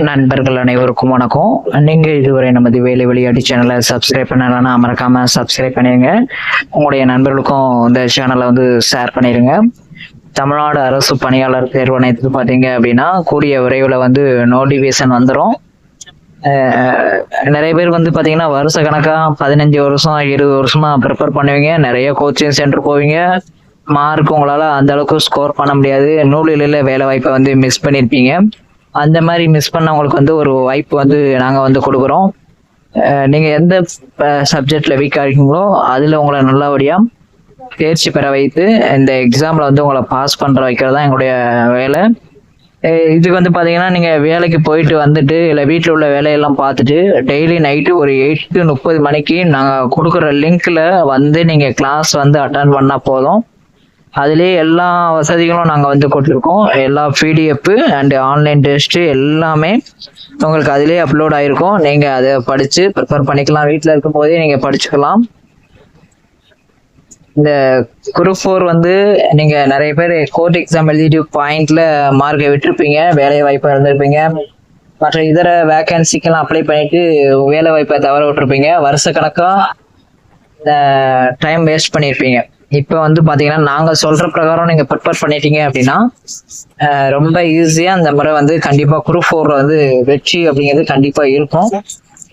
நண்பர்கள் அனைவருக்கும் வணக்கம். நீங்கள் இதுவரை நமது வேலை விளையாட்டு சேனலை சப்ஸ்கிரைப் பண்ணலைன்னா மறக்காமல் சப்ஸ்கிரைப் பண்ணிடுங்க உங்களுடைய நண்பர்களுக்கும் இந்த சேனலை வந்து ஷேர் பண்ணிடுங்க தமிழ்நாடு அரசு பணியாளர் தேர்வாணையத்துக்கு பார்த்தீங்க அப்படின்னா கூடிய விரைவில் வந்து நோட்டிஃபிகேஷன் வந்துடும் நிறைய பேர் வந்து பார்த்தீங்கன்னா வருஷ கணக்காக பதினஞ்சு வருஷம் இருபது வருஷமாக ப்ரிப்பேர் பண்ணுவீங்க. நிறைய கோச்சிங் சென்டர் போவீங்க. மார்க் உங்களால் அந்த அளவுக்கு ஸ்கோர் பண்ண முடியாது. நூலில் வேலை வாய்ப்பை வந்து மிஸ் பண்ணியிருப்பீங்க அந்த மாதிரி மிஸ் பண்ணவங்களுக்கு வந்து ஒரு வாய்ப்பு வந்து நாங்கள் வந்து கொடுக்குறோம். நீங்கள் எந்த சப்ஜெக்டில் வீக்காக இருக்கீங்களோ அதில் உங்களை நல்லபடியாக தேர்ச்சி பெற வைத்து இந்த எக்ஸாமில் வந்து உங்களை பாஸ் பண்ணுற வைக்கிறது தான் எங்களுடைய வேலை. இதுக்கு வந்து பார்த்தீங்கன்னா நீங்கள் வேலைக்கு போயிட்டு வந்துட்டு இல்லை வீட்டில் உள்ள வேலையெல்லாம் பார்த்துட்டு டெய்லி நைட்டு ஒரு எயிட் டு முப்பது மணிக்கு நாங்கள் கொடுக்குற லிங்க்கில் வந்து நீங்கள் கிளாஸ் வந்து அட்டன் பண்ணால் போதும். அதுலேயே எல்லா வசதிகளும் நாங்கள் வந்து கொடுத்துருக்கோம். எல்லா பிடிஎஃப் அண்டு ஆன்லைன் டெஸ்ட்டு எல்லாமே உங்களுக்கு அதிலே அப்லோட் ஆகிருக்கும் நீங்கள் அதை படித்து ப்ரிப்பேர் பண்ணிக்கலாம். வீட்டில் இருக்கும் போதே நீங்கள் படிச்சுக்கலாம். இந்த குரூப் ஃபோர் வந்து நீங்கள் நிறைய பேர் கோர்ட் எக்ஸாம் எழுதிட்டு பாயிண்டில் மார்க்கை விட்டுருப்பீங்க. வேலை வாய்ப்பாக இருந்திருப்பீங்க. மற்ற இதர வேகன்சிக்கெல்லாம் அப்ளை பண்ணிட்டு வேலை வாய்ப்பை தவற விட்டுருப்பீங்க. வருஷ கணக்காக டைம் வேஸ்ட் பண்ணியிருப்பீங்க இப்போ வந்து பார்த்தீங்கன்னா நாங்கள் சொல்கிற பிரகாரம் நீங்கள் ப்ரிப்பேர் பண்ணிட்டீங்க அப்படின்னா ரொம்ப ஈஸியாக அந்த முறை வந்து கண்டிப்பாக குரூப் ஃபோரில் வந்து வெற்றி அப்படிங்கிறது கண்டிப்பாக இருக்கும்.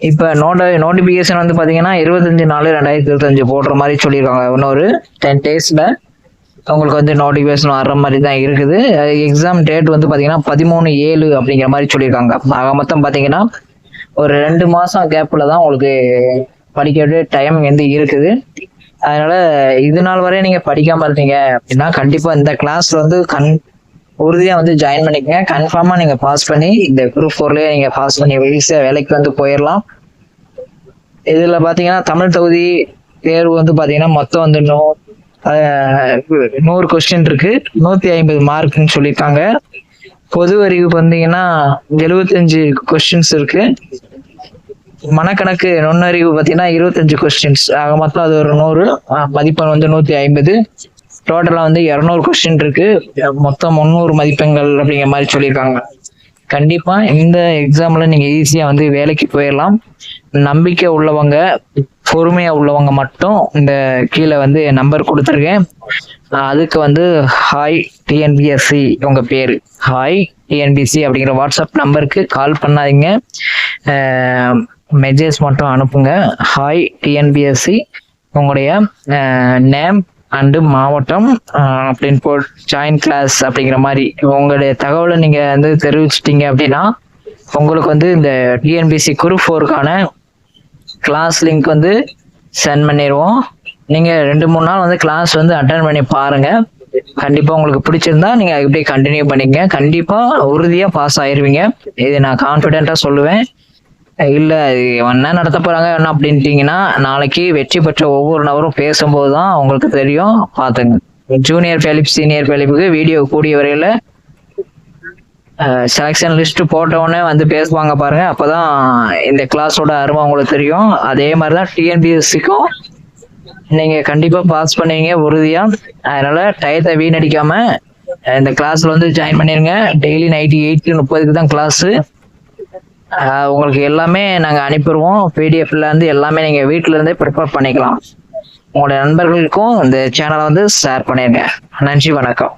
இப்போ நோட நோட்டிஃபிகேஷன் வந்து பார்த்தீங்கன்னா இருபத்தஞ்சு நாலு ரெண்டாயிரத்தி இருபத்தஞ்சு போடுற மாதிரி சொல்லியிருக்காங்க இன்னொரு டென் டேஸில் உங்களுக்கு வந்து நோட்டிஃபிகேஷன் வர்ற மாதிரி தான் இருக்குது. எக்ஸாம் டேட் வந்து பார்த்தீங்கன்னா பதிமூணு ஏழு அப்படிங்கிற மாதிரி சொல்லியிருக்காங்க ஆக மொத்தம் பார்த்தீங்கன்னா ஒரு ரெண்டு மாதம் கேப்பில் தான் உங்களுக்கு படிக்க டைம் வந்து இருக்குது. அதனால இது நாள் வரையும் நீங்க படிக்காம இருந்தீங்க அப்படின்னா கண்டிப்பா இந்த கிளாஸ்ல வந்து கண் உறுதியா வந்து ஜாயின் பண்ணிக்கங்க. கன்ஃபார்மா நீங்க பாஸ் பண்ணி இந்த குரூப் ஃபோர்லயே நீங்க பாஸ் பண்ணி ஈஸியா வேலைக்கு வந்து போயிடலாம் இதுல பாத்தீங்கன்னா தமிழ் தொகுதி தேர்வு வந்து பாத்தீங்கன்னா மொத்தம் வந்து நூ நூறு கொஸ்டின் இருக்கு. நூத்தி ஐம்பது மார்க்னு சொல்லியிருக்காங்க. பொது அறிவு பார்த்தீங்கன்னா எழுபத்தஞ்சு கொஸ்டின்ஸ் இருக்கு. மனக்கணக்கு நுண்ணறிவு பார்த்தீங்கன்னா இருபத்தஞ்சு கொஸ்டின்ஸ் ஆக மொத்தம் அது ஒரு நூறு மதிப்பெண் வந்து நூற்றி ஐம்பது. டோட்டலாக வந்து இரநூறு கொஸ்டின் இருக்கு. மொத்தம் முந்நூறு மதிப்பெண்கள் அப்படிங்கிற மாதிரி சொல்லியிருக்காங்க. கண்டிப்பாக இந்த எக்ஸாமில் நீங்கள் ஈஸியாக வந்து வேலைக்கு போயிடலாம் நம்பிக்கை உள்ளவங்க பொறுமையாக உள்ளவங்க மட்டும் இந்த கீழே வந்து நம்பர் கொடுத்துருக்கேன். அதுக்கு வந்து ஹாய் டிஎன்பிஎஸ்சி உங்கள் பேர். ஹாய் டிஎன்பிசி அப்படிங்கிற வாட்ஸ்அப் நம்பருக்கு கால் பண்ணாதீங்க. மெசேஜ் மட்டும் அனுப்புங்க. ஹாய் டிஎன்பிஎஸ்சி உங்களுடைய நேம் அண்டு மாவட்டம் அப்படின்னு போ ஜாயின் கிளாஸ் அப்படிங்கிற மாதிரி. உங்களுடைய தகவலை நீங்கள் வந்து தெரிவிச்சிட்டிங்க அப்படின்னா உங்களுக்கு வந்து இந்த டிஎன்பிசி குரூப் ஃபோருக்கான கிளாஸ் லிங்க் வந்து சென்ட் பண்ணிடுவோம் நீங்கள் ரெண்டு மூணு நாள் வந்து கிளாஸ் வந்து அட்டன் பண்ணி பாருங்கள் கண்டிப்பாக உங்களுக்கு பிடிச்சிருந்தா நீங்கள் இப்படியே கண்டினியூ பண்ணிக்கங்க. கண்டிப்பாக உறுதியாக பாஸ் ஆயிடுவீங்க இது நான் கான்ஃபிடென்ட்டாக சொல்லுவேன். இல்லை என்ன நடத்த போகிறாங்க என்ன அப்படின்ட்டிங்கன்னா நாளைக்கு வெற்றி பெற்ற ஒவ்வொரு நபரும் பேசும்போது தான் உங்களுக்கு தெரியும். பார்த்துங்க. ஜூனியர் ஃபெலிப் சீனியர் ஃபெலிப்புக்கு வீடியோ கூடிய வரையில் செலெக்ஷன் லிஸ்ட் போட்டவுடனே வந்து பேசுவாங்க பாருங்க. அப்பதான் இந்த கிளாஸோட அருமை உங்களுக்கு தெரியும். அதே மாதிரி தான் டிஎன்பிஎஸ்சிக்கும் நீங்க கண்டிப்பா பாஸ் பண்ணுவீங்க உறுதியா. அதனால டயத்தை வீணடிக்காம இந்த கிளாஸ்ல வந்து ஜாயின் பண்ணிருங்க. டெய்லி நைட்டு எயிட் டு முப்பதுக்கு தான் கிளாஸ் உங்களுக்கு எல்லாமே நாங்கள் அனுப்பிடுவோம். பிடிஎஃப்ல இருந்து எல்லாமே நீங்கள் வீட்டில இருந்தே ப்ரிப்பேர் பண்ணிக்கலாம். உங்களுடைய நண்பர்களுக்கும் இந்த சேனலை வந்து ஷேர் பண்ணிடுங்க நன்றி வணக்கம்.